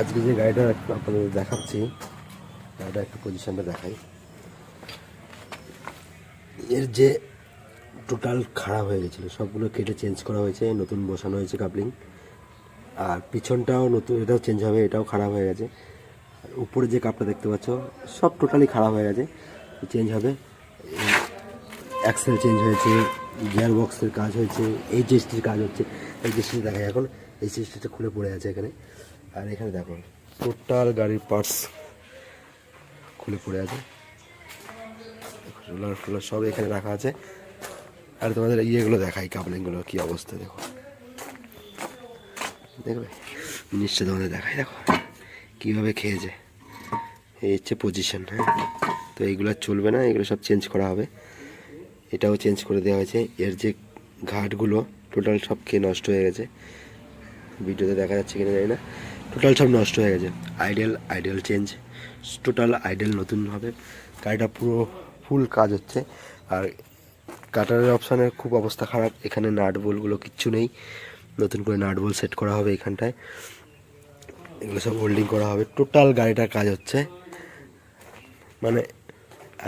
আজকে যে গাড়িটা আপনাদের দেখাচ্ছি, গাড়িটা একটু পজিশনটা দেখাই। এর যে টোটাল খারাপ হয়ে গেছিল, সবগুলো কেটে চেঞ্জ করা হয়েছে, নতুন বসানো হয়েছে কাপলিং আর পিছনটাও নতুন, এটাও চেঞ্জ হবে, এটাও খারাপ হয়ে গেছে। আর উপরে যে কাপটা দেখতে পাচ্ছ, সব টোটালি খারাপ হয়ে গেছে চেঞ্জ হবে। অ্যাক্সেল চেঞ্জ হয়েছে গিয়ার বক্সের কাজ হয়েছে, এই জিএসটির কাজ হচ্ছে, এই জিএসটি দেখা এখন, এই জিএসটিটা খুলে পড়ে আছে এখানে। আর এখানে দেখো টোটাল গাড়ির পার্টস খুলে পড়ে আছে। রোলার ফোলার সব এখানে রাখা আছে। আর তোমাদের ইয়েগুলো দেখাই, কাপলিংগুলো কী অবস্থা, দেখো। দেখবে? নিশ্চয় তোমাদের দেখাই, দেখো। কীভাবে খেয়েছে। এই হচ্ছে পজিশন হ্যাঁ? তো এইগুলো চলবে না, এগুলো সব চেঞ্জ করা হবে। এটাও চেঞ্জ করে দেওয়া হয়েছে। এর যে ঘাটগুলো টোটাল সব খেয়ে নষ্ট হয়ে গেছে। ভিডিওতে দেখা যাচ্ছে কিনা জানি না। টোটাল সব নষ্ট হয়ে গেছে। Ideal ideal change total ideal নতুন হবে। গাড়িটা পুরো ফুল কাজ হচ্ছে। আর কাটারের অপশানের খুব অবস্থা খারাপ। এখানে নাট বোলগুলো কিচ্ছু নেই। নতুন করে নাট বোল সেট করা হবে এখানটায়। এগুলো সব হোল্ডিং করা হবে। টোটাল গাড়িটার কাজ হচ্ছে। মানে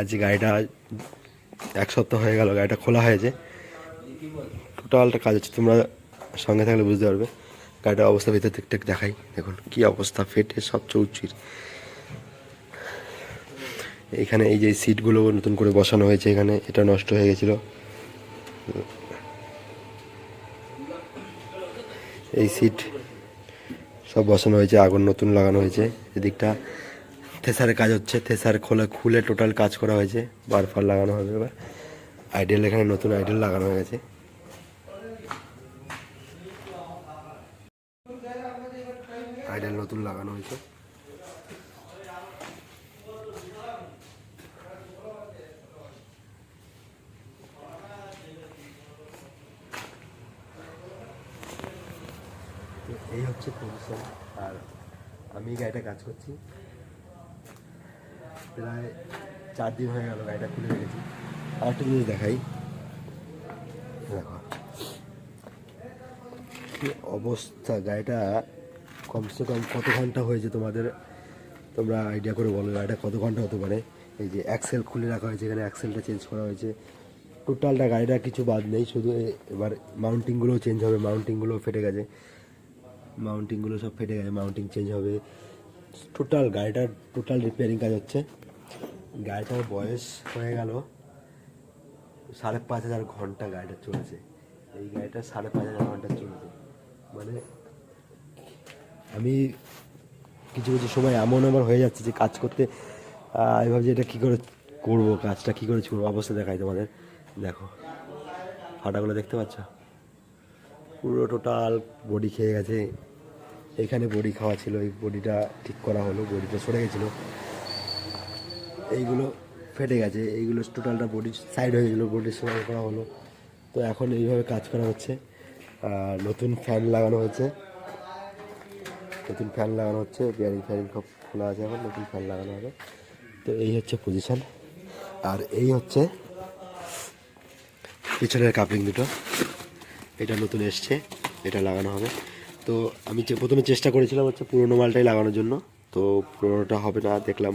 আজ গাড়িটা এক সপ্তাহ হয়ে গেল, গাড়িটা খোলা হয়েছে। টোটালটা কাজ হচ্ছে। তোমরা সঙ্গে থাকলে বুঝতে পারবে। গাড়িটার অবস্থা ভিতর থেকে একটু দেখাই। দেখুন কি অবস্থা, ফেটে সব চৌচির। এখানে এই যে সিটগুলো নতুন করে বসানো হয়েছে, এখানে এটা নষ্ট হয়ে গেছিল। এই সিট সব বসানো হয়েছে, আগুন নতুন লাগানো হয়েছে। এদিকটা থেসারের কাজ হচ্ছে, থেসার খোলা, খুলে টোটাল কাজ করা হয়েছে বার ফার লাগানো হবে এবার। আইডিয়াল এখানে নতুন আইডিয়াল লাগানো হয়ে গেছে। আইডিয়াল নতুন লাগানো হয়েছে। এই হচ্ছে পজিশন আর আমি গাড়িটা কাজ করছি। প্রায় চার দিন হয়ে গেল গাড়িটা খুলে রেখেছি আর একটা জিনিস দেখাই। দেখো। কি অবস্থা, গাড়িটা কমসে কম কত ঘণ্টা হয়েছে তোমাদের? তোমরা আইডিয়া করে বলো গাড়িটা কত ঘণ্টা হতে পারে? এই যে অ্যাক্সেল খুলে রাখা হয়েছে, এখানে অ্যাক্সেলটা চেঞ্জ করা হয়েছে। টোটালটা গাড়িটা কিছু বাদ নেই, শুধু এবার মাউন্টিংগুলোও চেঞ্জ হবে মাউন্টিংগুলো ফেটে গেছে। মাউন্টিংগুলো সব ফেটে গেছে মাউন্টিং চেঞ্জ হবে। টোটাল গাড়িটার টোটাল রিপেয়ারিং কাজ হচ্ছে। গাড়িটার বয়স হয়ে গেল সাড়ে পাঁচ হাজার ঘণ্টা গাড়িটা চলেছে। এই গাড়িটা সাড়ে পাঁচ হাজার ঘণ্টা চলেছে। মানে আমি কিছু কিছু সময় এমন আমার হয়ে যাচ্ছে যে কাজ করতে আমি ভাবছি এটা কী করে করব, কাজটা কী করে করব, অবস্থা দেখাই তোমাদের। দেখো, ফাটাগুলো দেখতে পাচ্ছ? পুরো টোটাল বডি খেয়ে গেছে। এখানে বডি খাওয়া ছিল, এই বডিটা ঠিক করা হলো বডিটা সরে গেছিল। এইগুলো ফেটে গেছে, এইগুলো টোটালটা বডি সাইড হয়ে গেছিল বডি সমান করা হলো। তো এখন এইভাবে কাজ করা হচ্ছে নতুন ফ্যান লাগানো হয়েছে। নতুন ফ্যান লাগানো হচ্ছে, বিয়ারিং ফ্যারিং সব খোলা আছে এখন, নতুন ফ্যান লাগানো হবে। তো এই হচ্ছে পজিশন আর এই হচ্ছে পিছনের কাপলিং দুটো। এটা নতুন এসছে, এটা লাগানো হবে। তো আমি যে প্রথমে চেষ্টা করেছিলাম হচ্ছে পুরোনো মালটাই লাগানোর জন্য। তো পুরোনোটা হবে না, দেখলাম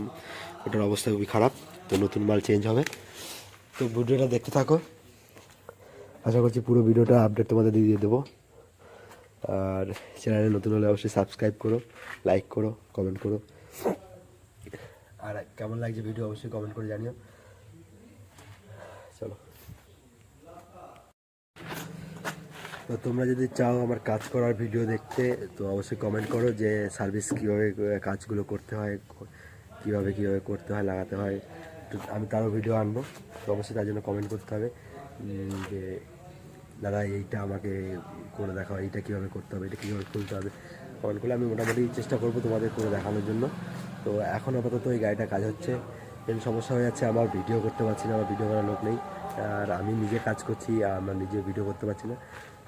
ওটার অবস্থা খুবই খারাপ। তো নতুন মাল চেঞ্জ হবে। তো ভিডিওটা দেখতে থাকো। আশা করছি পুরো ভিডিওটা আপডেট তোমাদের দিয়ে দেবো। আর চ্যানেলে নতুন হলে অবশ্যই সাবস্ক্রাইব করো লাইক করো কমেন্ট করো। আর কেমন লাগছে ভিডিও অবশ্যই কমেন্ট করে জানিও। চলো। তো তোমরা যদি চাও আমার কাজ করার ভিডিও দেখতে, তো অবশ্যই কমেন্ট করো যে সার্ভিস কীভাবে, কাজগুলো করতে হয়, কীভাবে কীভাবে করতে হয়, লাগাতে হয়। আমি তারও ভিডিও আনব। তো অবশ্যই তার জন্য কমেন্ট করতে হবে। যে দাদা, এইটা আমাকে করে দেখাও, এইটা কীভাবে করতে হবে এটা কীভাবে খুলতে হবে। কমেন্ট করলে আমি মোটামুটি চেষ্টা করব তোমাদের করে দেখানোর জন্য। তো এখন আপাতত এই গাড়িটা কাজ হচ্ছে। মেন সমস্যা হয়ে যাচ্ছে, আমার ভিডিও করতে পারছি না, আমার ভিডিও করার লোক নেই। আর আমি নিজে কাজ করছি, আমার নিজে ভিডিও করতে পারছি না।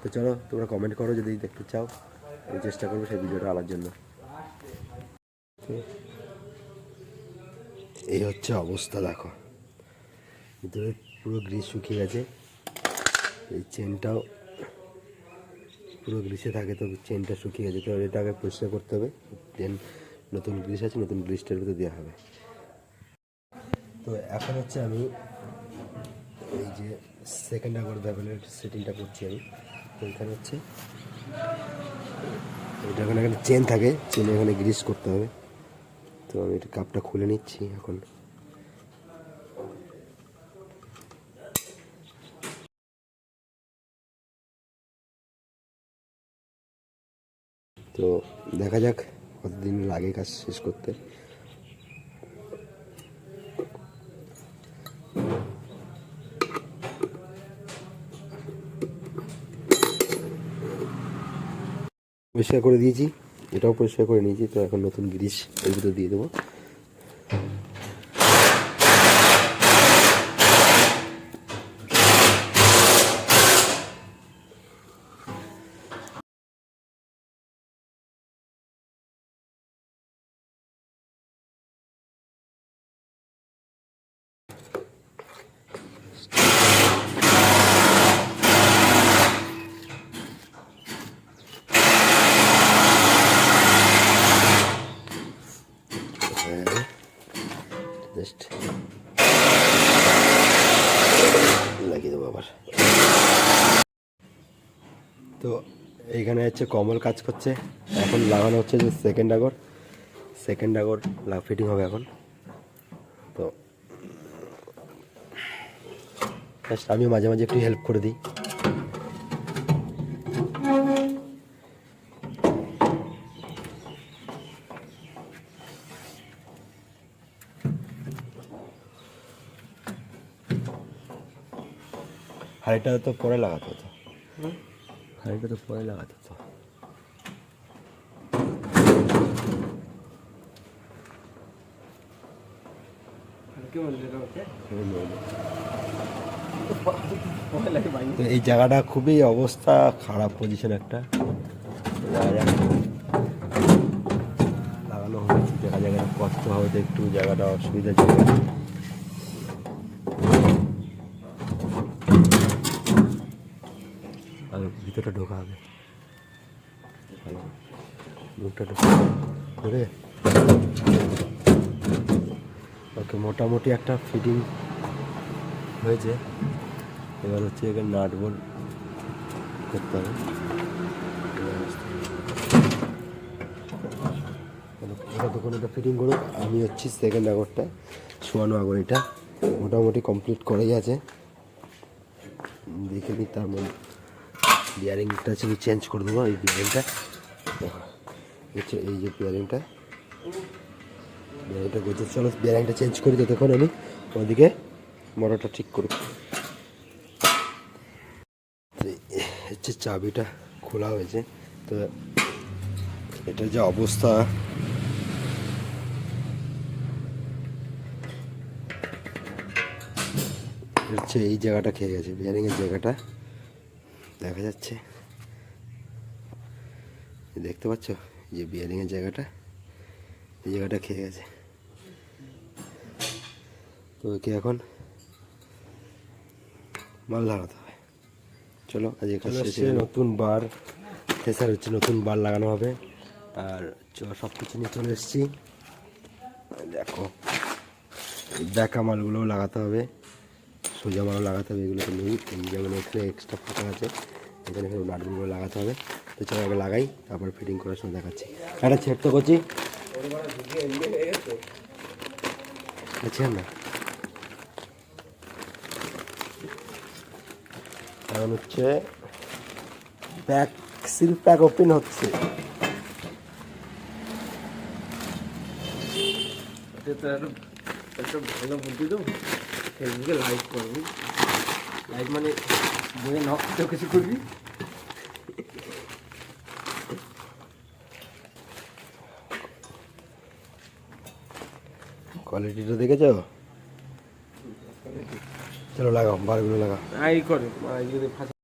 তো চলো, তোমরা কমেন্ট করো যদি দেখতে চাও। আমি চেষ্টা করব সেই ভিডিওটা আনার জন্য। এই হচ্ছে অবস্থা, দেখো। ভিতরে পুরো গ্রিস শুকিয়ে গেছে। এই চেনটাও পুরো গ্রিসে থাকে, তো চেনটা শুকিয়ে গেছে তো এটা আগে পরিষ্কার করতে হবে দেন নতুন গ্রিস আছে, নতুন গ্রিসটার ভিতরে দেওয়া হবে। তো এখন হচ্ছে আমি এই যে সেকেন্ড আগর ব্যাবেলের সেটিংটা করছি আমি। তো এখানে হচ্ছে এটা এখানে এখানে চেন থাকে চেনে এখানে গ্রিস করতে হবে। তো আমি কাপটা খুলে নিচ্ছি এখন। তো দেখা যাক কতদিন লাগে কাজ শেষ করতে। পরিষ্কার করে দিয়েছি, এটাও পরিষ্কার করে নিয়েছি, তো এখন নতুন গ্রিস ভিতরে দিয়ে দেবো। এইখানে হচ্ছে কমল কাজ করছে। এখন লাগানো হচ্ছে যে সেকেন্ড আগর। সেকেন্ড আগর ফিটিং হবে এখন। তো আমি মাঝে মাঝে একটু হেল্প করে দিই। হাড়িটা তো পরে লাগাতে হতো। হাড়িটা তো পরে লাগাতে তো এই জায়গাটা খুবই অবস্থা খারাপ পজিশন একটা। লাগানো হয়েছে দেখা জায়গাটা কষ্ট হবে একটু জায়গাটা অসুবিধা ছিল আর ভিতরটা ঢোকা হবে। ঢোকা ঢোকে ওকে মোটামুটি একটা ফিটিং হয়েছে। এবার হচ্ছে এখানে নাট বোল্ট করতে হবে। তখন এটা ফিটিং করুক আমি হচ্ছি সেকেন্ড আগরটা শোয়ানো আগর এটা মোটামুটি কমপ্লিট করেই আছে। দেখে নিই তার মধ্যে বিয়ারিংটা শুধু চেঞ্জ করে দেবো, এই বিয়ারিংটা হচ্ছে এই যে বিয়ারিংটা বিয়ারিংটা গোছে, চলো বিয়ারিংটা চেঞ্জ করি ততক্ষণ আমি, ওদিকে মোটরটা ঠিক করব হচ্ছে চাবিটা খোলা হয়েছে, তো এটা যে অবস্থা। হচ্ছে এই জায়গাটা খেয়ে গেছে বিয়ারিংয়ের জায়গাটা। দেখা যাচ্ছে। দেখতে পাচ্ছ? এই যে বিয়ারিংয়ের জায়গাটা। এই জায়গাটা খেয়ে গেছে। তো ওকে এখন মাল ধরাতে হবে। চলো আজ এখানে নতুন বার। ফেসার হচ্ছে নতুন বার লাগানো হবে। আর সব কিছু নিয়ে চলে এসেছি। দেখো দেখা মালগুলোও লাগাতে হবে। সোজা মালও লাগাতে হবে এগুলো তো নেই যেমন এখানে এক্সট্রা ফাঁকা আছে, এখানে এখানে নাটগুলো লাগাতে হবে। তো চলো আগে লাগাই, তারপর ফিটিং করার সময় দেখাচ্ছি। একটা ছেট তো করছি। আচ্ছা না। এখন হচ্ছে প্যাক সিল প্যাক ওপেন হচ্ছে। একটা ভালো বুদ্ধি তো। ফেসবুকে লাইভ করবি। লাইভ মানে বইয়ে নকশা কিছু করবি। কোয়ালিটিটা দেখেছ? চলো লাগাও বারগুলো লাগাও। আই করে যদি